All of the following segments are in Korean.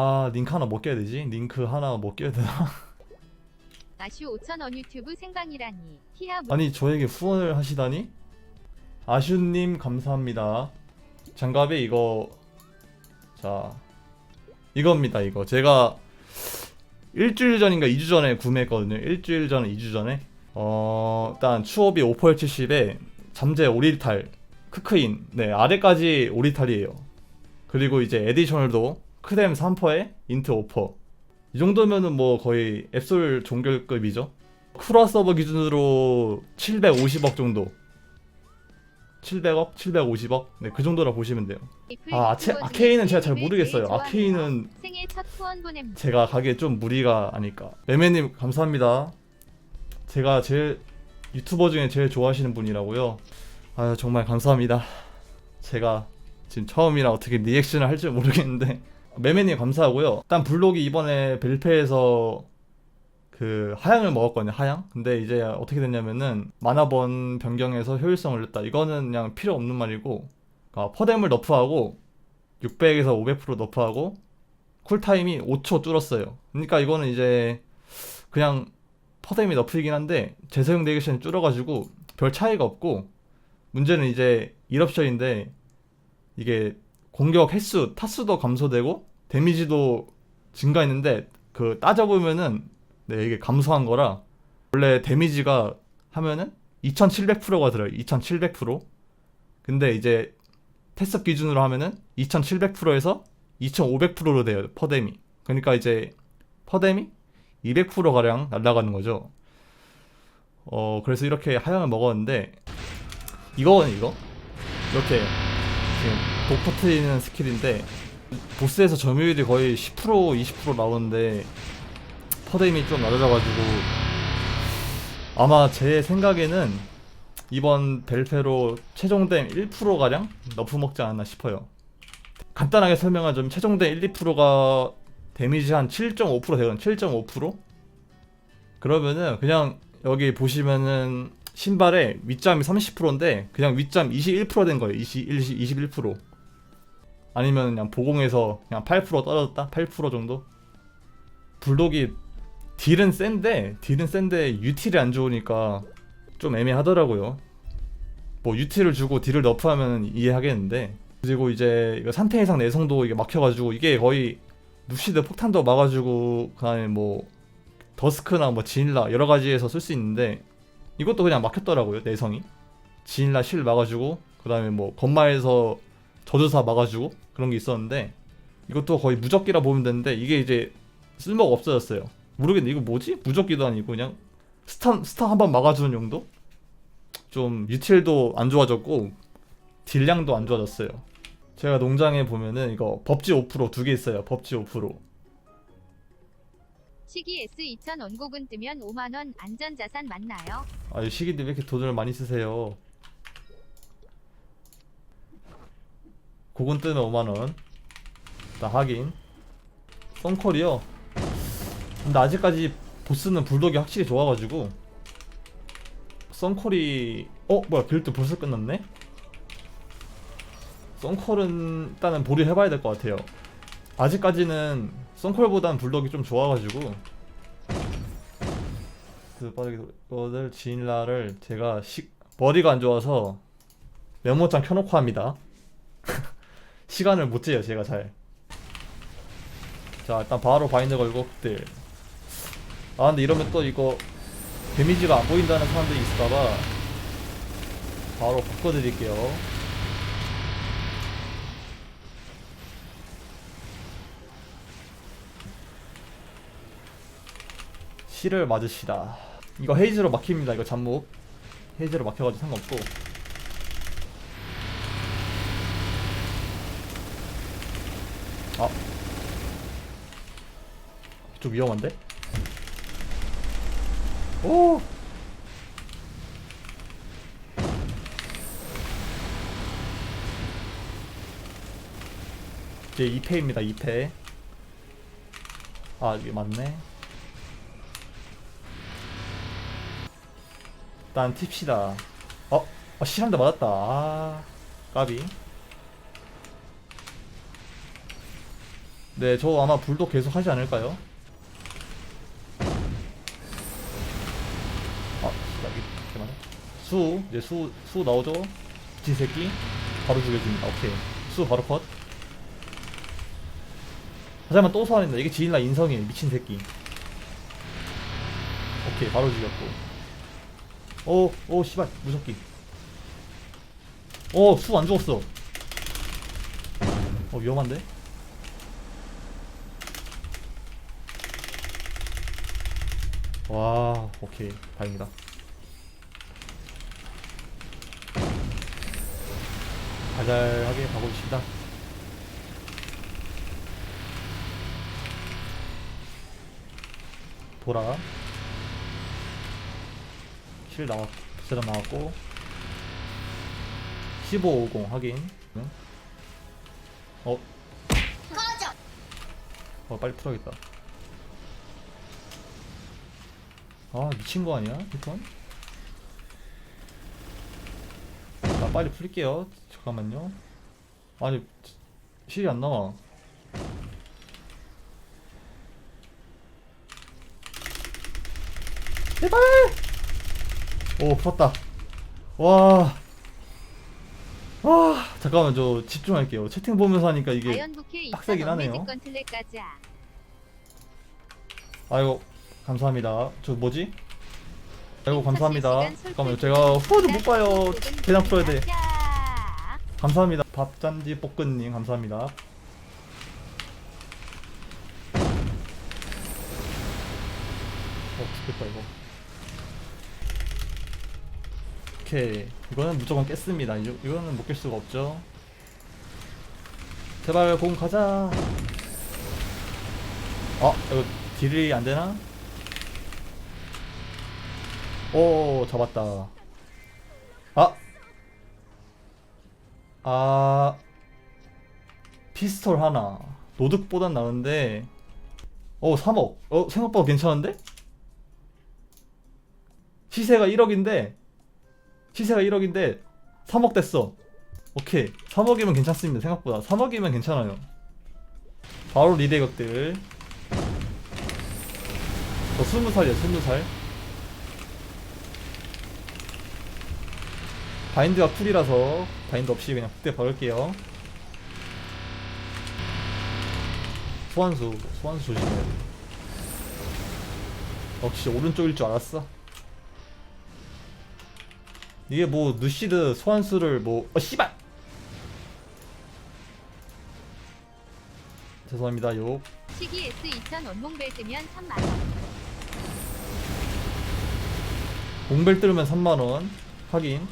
아 링크 하나 못 껴야 되지? 링크 하나 못 껴야 되나? 아슈 5천원 유튜브 생방이라니 히하 뭐 아니 저에게 후원을 하시다니? 아슈님 감사합니다. 장갑에 이거 자 이겁니다 이거 제가 일주일 전인가 2주 전에 구매했거든요. 일주일 전, 2주 전에 어 일단 추업이 5% 70에 잠재 오리탈 크크인 네 아래까지 오리탈이에요. 그리고 이제 에디셔널도 크뎀 3%에 인트 5%. 이 정도면은 뭐 거의 앱솔 종결급이죠. 쿠라 서버 기준으로 750억 정도. 700억, 750억. 네, 그 정도라 보시면 돼요. 아, 아체, 아케인은 제가 잘 모르겠어요. 보냅니다. 제가 가기에 좀 무리가 아닐까. 매매님 감사합니다. 제가 제일 유튜버 중에 제일 좋아하시는 분이라고요. 아유 정말 감사합니다. 제가 지금 처음이라 어떻게 리액션을 할 줄 모르겠는데 매매님 감사하고요. 일단 블록이 이번에 벨페에서 그 하향을 먹었거든요. 하향. 근데 이제 어떻게 됐냐면은 만화번 변경해서 효율성을 올렸다. 이거는 그냥 필요 없는 말이고 그러니까 퍼뎀을 너프하고 600에서 500% 너프하고 쿨타임이 5초 줄었어요. 그러니까 이거는 이제 그냥 퍼뎀이 너프이긴 한데 재사용 데이션이 줄어가지고 별 차이가 없고 문제는 이제 1옵션인데 이게 공격 횟수, 타수도 감소되고 데미지도 증가했는데 그 따져보면은 네, 이게 감소한 거라 원래 데미지가 하면은 2700%가 들어요. 2700%. 근데 이제 테스트 기준으로 하면은 2700%에서 2500%로 돼요 퍼뎀이 그러니까 이제 퍼뎀이 200% 가량 날아가는 거죠 어 그래서 이렇게 하향을 먹었는데 이거는 이거 이렇게 지금 독 터트리는 스킬인데 보스에서 점유율이 거의 10% 20% 나오는데 퍼뎀이 좀 낮아져가지고 아마 제 생각에는 이번 벨페로 최종된 1%가량 너프 먹지 않았나 싶어요. 간단하게 설명하자면 최종된 1, 2%가 데미지 한 7.5% 되거든 7.5% 그러면은 그냥 여기 보시면은 신발에 윗점이 30%인데 그냥 윗점 21%된 거예요. 20, 21% 아니면 그냥 보공에서 그냥 8% 떨어졌다? 8% 정도? 불독이 딜은 센데 딜은 센데 유틸이 안 좋으니까 좀 애매하더라고요. 뭐 유틸을 주고 딜을 너프하면 이해하겠는데. 그리고 이제 이거 산태 이상 내성도 이게 막혀가지고 이게 거의 누시드 폭탄도 막아주고 그다음에 뭐 더스크나 뭐 지닐라 여러 가지에서 쓸 수 있는데 이것도 그냥 막혔더라고요 내성이. 지닐라 실 막아주고 그다음에 뭐 건마에서 저주사 막아주고 그런 게 있었는데 이것도 거의 무적기라 보면 되는데 이게 이제 쓸모가 없어졌어요 모르겠네 이거 뭐지 무적기도 아니고 그냥 스탄 스탄 한 번 막아주는 정도 좀 유틸도 안 좋아졌고 딜량도 안 좋아졌어요. 제가 농장에 보면은 이거 법지 5%두 개 있어요. 법지 5%. 시기 S2000 원곡은 뜨면 5만원 안전자산 맞나요? 아유 시기들 왜 이렇게 돈을 많이 쓰세요? 고군 뜨면 5만 원. 나 하긴. 썬컬이요. 근데 아직까지 보스는 불독이 확실히 좋아가지고 썬컬이 어 뭐야 빌드 벌써 끝났네? 썬컬은 일단은 보류해봐야 될 것 같아요. 아직까지는 썬컬보단 불독이 좀 좋아가지고 그 빠르게 이거를 지인라를 제가 시, 머리가 안 좋아서 메모장 켜놓고 합니다. 시간을 못 재요 제가 잘. 자 일단 바로 바인드 걸고 그때 아 근데 이러면 또 이거 데미지가 안 보인다는 사람들이 있을까봐 바로 바꿔드릴게요. 실을 맞으시다. 이거 헤이즈로 막힙니다. 이거 잠목. 헤이즈로 막혀가지고 상관없고. 아. 좀 위험한데? 오! 이제 2패입니다. 2패. 아, 이게 맞네. 일단 팁시다. 어? 아, 실한대 맞았다. 아, 까비. 네, 저 아마 불도 계속 하지 않을까요? 아, 여기 잠깐만. 수 이제 수 수 나오죠? 지 새끼 바로 죽여줍니다. 오케이. 수 바로 컷. 하지만 또 소환했다. 이게 지인라 인성이 미친 새끼. 오케이, 바로 죽였고. 오, 오, 씨발, 무섭기. 오, 수 안 죽었어. 어, 위험한데? 와, 오케이, 다행이다. 가잘하게 가봅시다. 보라. 실 나왔, 세டம் 나왔고. 1550 확인. 응? 어? 어, 빨리 풀어야겠다. 아, 미친 거 아니야? 이건? 나 빨리 풀게요. 잠깐만요. 아니, 실이 안 나와. 제발! 오, 풀었다. 와. 와, 잠깐만, 저 집중할게요. 채팅 보면서 하니까 이게. 빡세긴 2천 하네요. 가자. 아이고, 감사합니다. 저 뭐지? 아이고, 감사합니다. 잠깐만요. 제가 후보를 못 봐요. 그냥 풀어야 돼. 감사합니다. 밥잔디 볶은님 감사합니다. 어 죽겠다 이거. 오케이 이거는 무조건 깼습니다. 이, 이거는 못 깰 수가 없죠. 제발 공 가자. 어 이거 딜이 안 되나? 오 잡았다. 아. 아. 피스톨 하나. 노득보단 나은데. 어 3억. 어 생각보다 괜찮은데? 시세가 1억인데. 시세가 1억인데 3억 됐어. 오케이. 3억이면 괜찮습니다 생각보다. 3억이면 괜찮아요. 바로 리레격들. 저 20살이야 20살 바인드가 쿨이라서 바인드 없이 그냥 그때 박을게요. 소환수 소환수 조심해 역시 오른쪽일 줄 알았어. 이게 뭐 누시드 소환수를 뭐어 씨발! 죄송합니다 욕 시기 S 2000 원몽벨 뜨면 3만 원. 공벨 뚫으면 3만원. 확인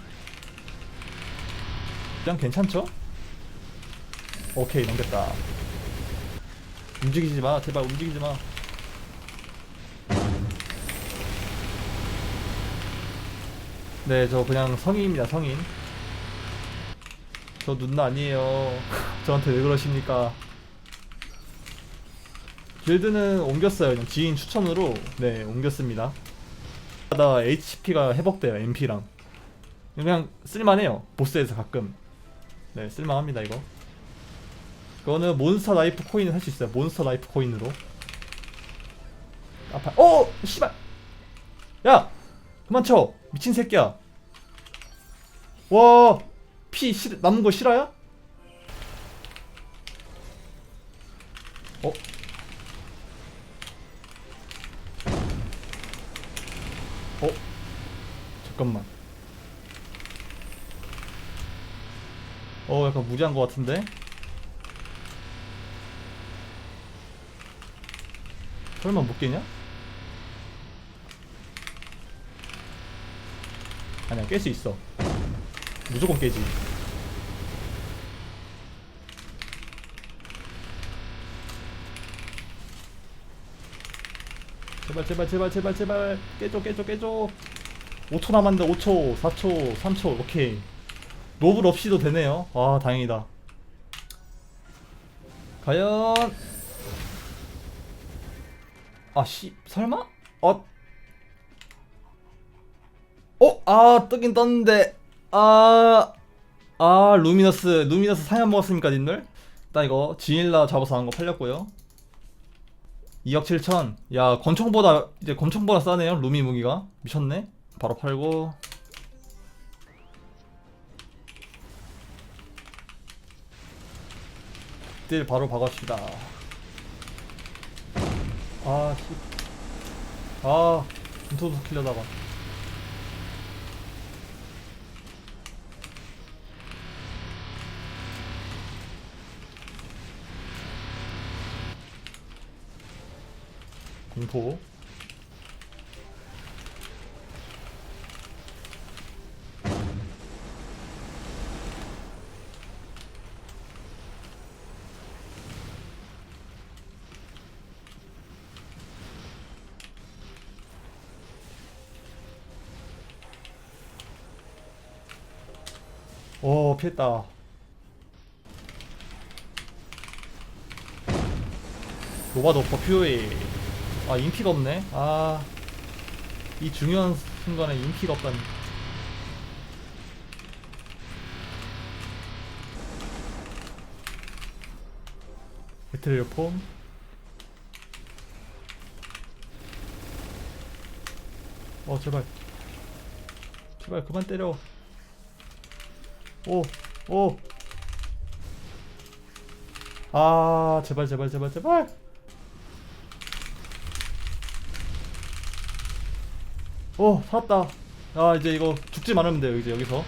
그냥 괜찮죠? 오케이 넘겼다 움직이지 마 제발 움직이지 마 네, 저 그냥 성인입니다, 성인. 저 누나 아니에요. 저한테 왜 그러십니까? 길드는 옮겼어요. 그냥 지인 추천으로 네 옮겼습니다. 나 HP가 회복돼요 MP랑 그냥 쓸만해요 보스에서 가끔 네 쓸만합니다 이거 그거는 몬스터 라이프 코인을 할수 있어요 몬스터 라이프 코인으로 아파 어 씨발 야 그만 쳐 미친 새끼야 와피 남은 거 실화야? 어? 어? 잠깐만. 어, 약간 무리한 것 같은데? 설마 못 깨냐? 아니야, 깰 수 있어. 무조건 깨지. 제발 제발 제발 제발 제발 깨줘 깨줘 깨줘 5초 남았는데 5초 4초 3초 오케이 로블 없이도 되네요 와 다행이다 과연 아씨 설마? 어? 어? 아 뜨긴 떴는데 아... 아 루미너스 루미너스 사냥 먹었습니까 님들? 나 이거 지일라 잡아서 한 거 팔렸고요 2억 7천 야 권총보다 이제 권총보다 싸네요 루미 무기가 미쳤네 바로 팔고 딜 바로 박읍시다. 아씨. 아 인터도 킬려다가. 공포 오 피했다. 노바도 버퓨이. 아 인피가 없네. 아 이 중요한 순간에 인피가 없다니. 배틀 폼어 제발. 제발 그만 때려 오 오. 아 제발 제발 제발 제발. 오 살았다. 아 이제 이거 죽지 말으면 돼요 이제 여기서.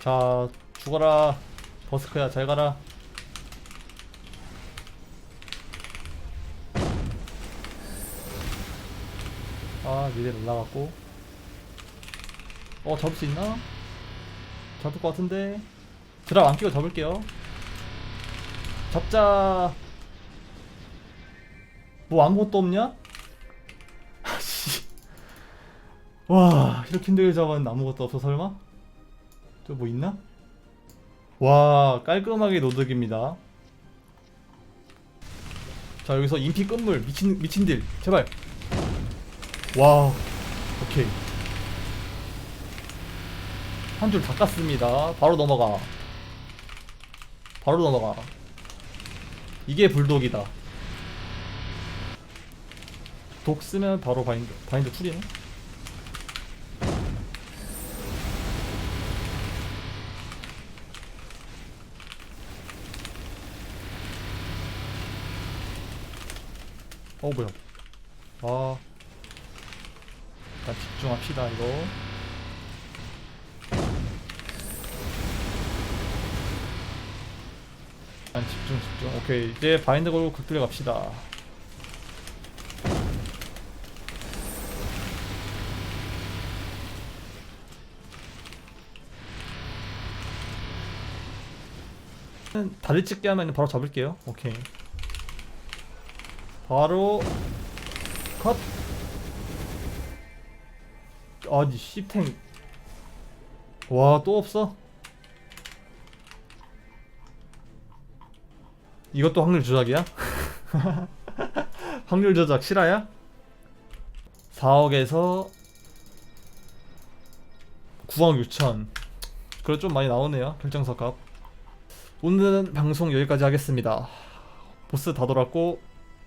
자 죽어라. 버스크야 잘 가라. 아 미래 올라갔고 어 잡을 수 있나? 잡을 것 같은데. 드랍 안 끼고 잡을게요. 잡자. 뭐 아무것도 없냐? 아씨 와 이렇게 힘들게 잡았는데 아무것도 없어 설마? 또 뭐 있나? 와 깔끔하게 노득입니다. 자 여기서 인피 끝물. 미친 미친 딜 제발. 와 오케이 한줄다 깠습니다. 바로 넘어가. 바로 넘어가. 이게 불독이다. 독 쓰면 바로 바인드 바인드 풀이네? 어 뭐야? 아. 집중합시다 이거 일단 집중 집중. 오케이. 이제 바인드 걸고 극딜 갑시다. 다리 찢게 하면 바로 잡을게요. 오케이. 바로 컷. 아니 씹탱. 와 또 없어? 이것도 확률 조작이야? 확률 조작 실화야? 4억에서 9억 6천. 그래 좀 많이 나오네요 결정석 값. 오늘은 방송 여기까지 하겠습니다. 보스 다 돌았고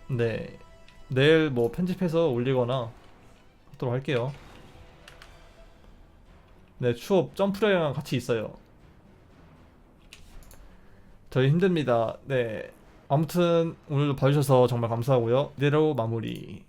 네. 내일 뭐 편집해서 올리거나 하도록 할게요. 네 추업 점프레랑 같이 있어요. 저희 힘듭니다. 네 아무튼 오늘도 봐주셔서 정말 감사하고요. 이대로 마무리